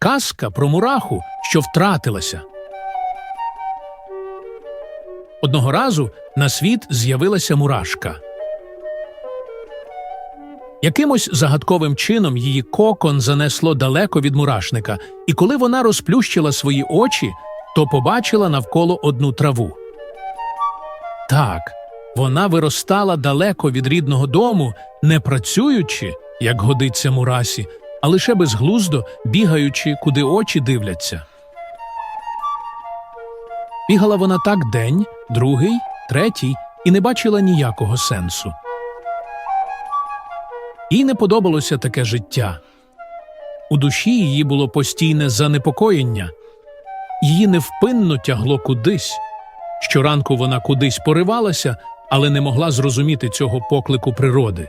казка про мураху, що втратилася. Одного разу на світ з'явилася мурашка. Якимось загадковим чином її кокон занесло далеко від мурашника, і коли вона розплющила свої очі, то побачила навколо одну траву. Так, вона виростала далеко від рідного дому, не працюючи, як годиться мурасі, а лише безглуздо бігаючи, куди очі дивляться. Бігала вона так день, другий, третій і не бачила ніякого сенсу. Їй не подобалося таке життя. У душі її було постійне занепокоєння, її невпинно тягло кудись. Щоранку вона кудись поривалася, але не могла зрозуміти цього поклику природи.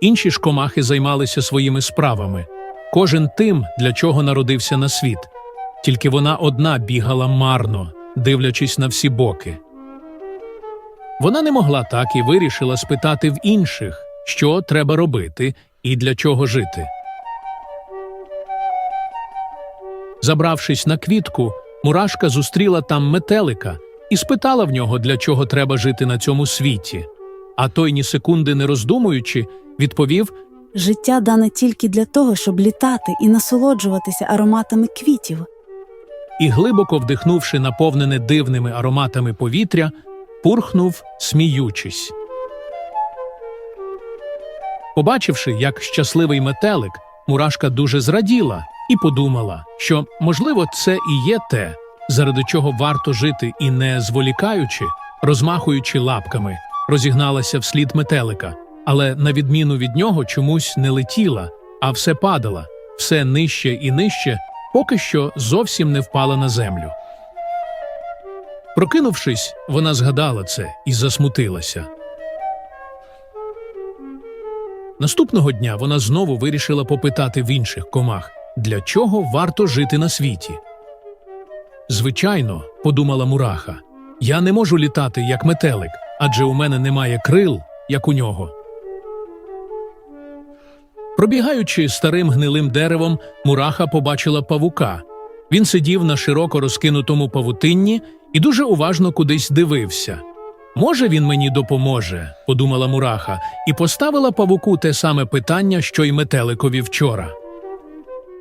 Інші ж комахи займалися своїми справами, кожен тим, для чого народився на світ. Тільки вона одна бігала марно, дивлячись на всі боки. Вона не могла так і вирішила спитати в інших, що треба робити і для чого жити. Забравшись на квітку, мурашка зустріла там метелика і спитала в нього, для чого треба жити на цьому світі. А той, ні секунди не роздумуючи, відповів Життя дане тільки для того, щоб літати і насолоджуватися ароматами квітів. і, глибоко вдихнувши наповнене дивними ароматами повітря, пурхнув, сміючись. Побачивши, як щасливий метелик, мурашка дуже зраділа і подумала, що, можливо, це і є те, заради чого варто жити і не зволікаючи, розмахуючи лапками, розігналася вслід метелика, але, на відміну від нього, чомусь не летіла, а все падала, все нижче і нижче, поки що зовсім не впала на землю. Прокинувшись, вона згадала це і засмутилася. Наступного дня вона знову вирішила попитати в інших комах, для чого варто жити на світі. Звичайно, подумала мураха, я не можу літати як метелик, адже у мене немає крил, як у нього. Пробігаючи старим гнилим деревом, мураха побачила павука. Він сидів на широко розкинутому павутинні і дуже уважно кудись дивився. Може, він мені допоможе, подумала мураха, і поставила павуку те саме питання, що й метеликові вчора.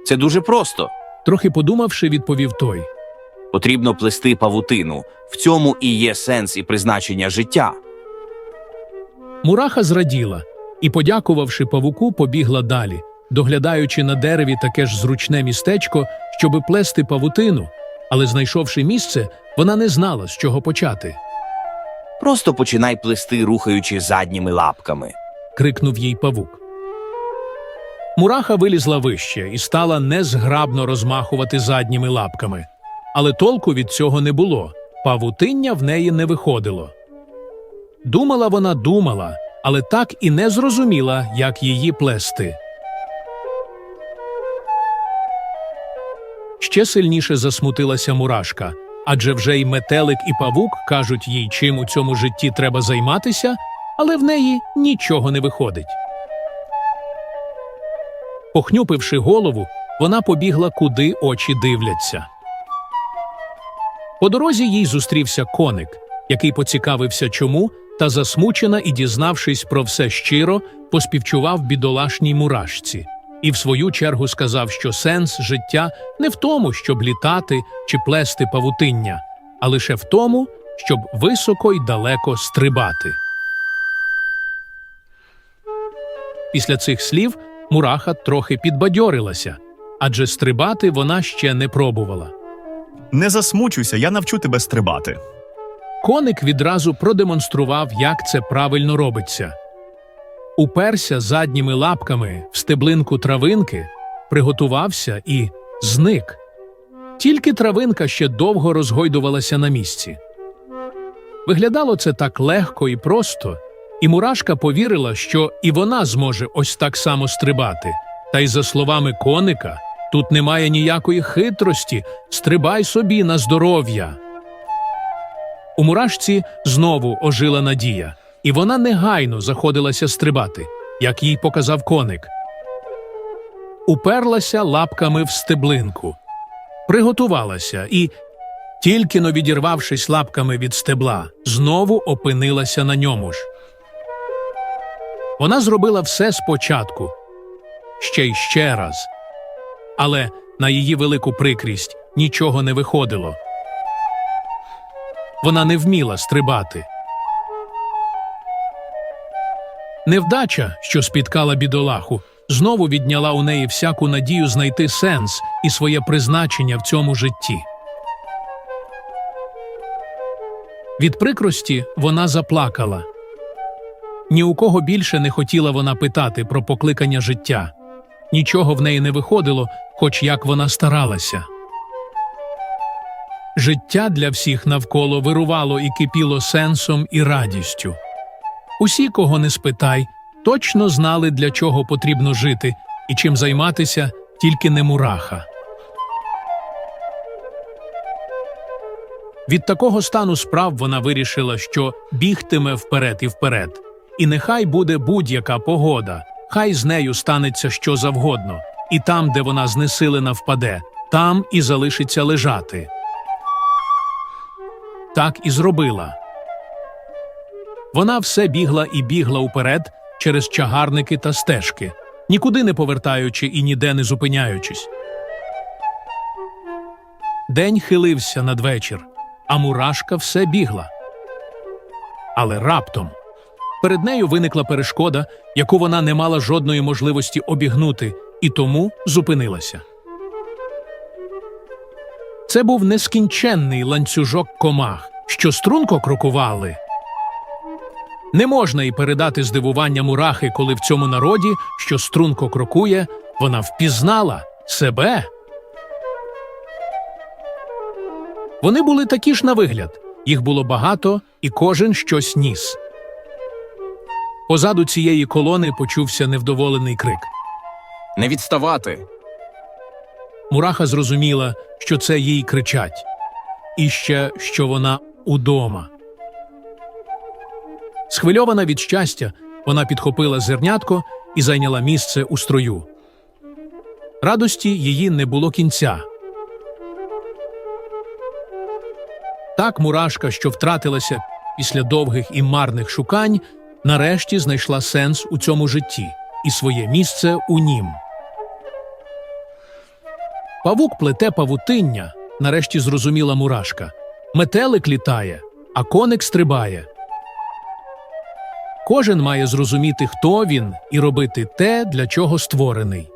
Це дуже просто. Трохи подумавши, відповів той. Потрібно плести павутину. В цьому і є сенс і призначення життя. Мураха зраділа і, подякувавши павуку, побігла далі, доглядаючи на дереві таке ж зручне містечко, щоби плести павутину, але, знайшовши місце, вона не знала, з чого почати. Просто починай плести, рухаючи задніми лапками. крикнув їй павук. Мураха вилізла вище і стала незграбно розмахувати задніми лапками. Але толку від цього не було, павутиння в неї не виходило. Думала вона думала, але так і не зрозуміла, як її плести. Ще сильніше засмутилася мурашка, адже вже й метелик і павук кажуть їй, чим у цьому житті треба займатися, але в неї нічого не виходить. Похнюпивши голову, вона побігла, куди очі дивляться. По дорозі їй зустрівся коник, який поцікавився чому, та засмучена і, дізнавшись про все щиро, поспівчував бідолашній мурашці, і в свою чергу сказав, що сенс життя не в тому, щоб літати чи плести павутиння, а лише в тому, щоб високо й далеко стрибати. Після цих слів мураха трохи підбадьорилася, адже стрибати вона ще не пробувала. Не засмучуйся, я навчу тебе стрибати. Коник відразу продемонстрував, як це правильно робиться. Уперся задніми лапками в стеблинку травинки, приготувався і зник. Тільки травинка ще довго розгойдувалася на місці. Виглядало це так легко і просто, і мурашка повірила, що і вона зможе ось так само стрибати. Та й за словами коника, тут немає ніякої хитрості, стрибай собі на здоров'я. У мурашці знову ожила надія, і вона негайно заходилася стрибати, як їй показав коник. уперлася лапками в стеблинку, приготувалася і, тільки но відірвавшись лапками від стебла, знову опинилася на ньому ж. Вона зробила все спочатку, ще й ще раз. Але на її велику прикрість нічого не виходило. Вона не вміла стрибати. Невдача, що спіткала бідолаху, знову відняла у неї всяку надію знайти сенс і своє призначення в цьому житті. Від прикрості вона заплакала. Ні у кого більше не хотіла вона питати про покликання життя. Нічого в неї не виходило, хоч як вона старалася. Життя для всіх навколо вирувало і кипіло сенсом і радістю. Усі, кого не спитай, точно знали, для чого потрібно жити і чим займатися, тільки не мураха. Від такого стану справ вона вирішила, що бігтиме вперед і вперед. І нехай буде будь-яка погода, хай з нею станеться що завгодно, і там, де вона знесилена впаде, там і залишиться лежати. Так і зробила. Вона все бігла і бігла уперед через чагарники та стежки, нікуди не повертаючи і ніде не зупиняючись. День хилився надвечір, а мурашка все бігла. Але раптом перед нею виникла перешкода, яку вона не мала жодної можливості обігнути, і тому зупинилася. Це був нескінченний ланцюжок комах, що струнко крокували. Не можна й передати здивування мурахи, коли в цьому народі, що струнко крокує, вона впізнала себе. Вони були такі ж на вигляд, їх було багато, і кожен щось ніс. Позаду цієї колони почувся невдоволений крик. Не відставати. Мураха зрозуміла, що це їй кричать, і ще що вона удома. Схвильована від щастя, вона підхопила зернятко і зайняла місце у строю. Радості її не було кінця. Так мурашка, що втратилася після довгих і марних шукань, нарешті знайшла сенс у цьому житті і своє місце у нім. Павук плете павутиння, нарешті зрозуміла мурашка. Метелик літає, а коник стрибає. Кожен має зрозуміти, хто він, і робити те, для чого створений.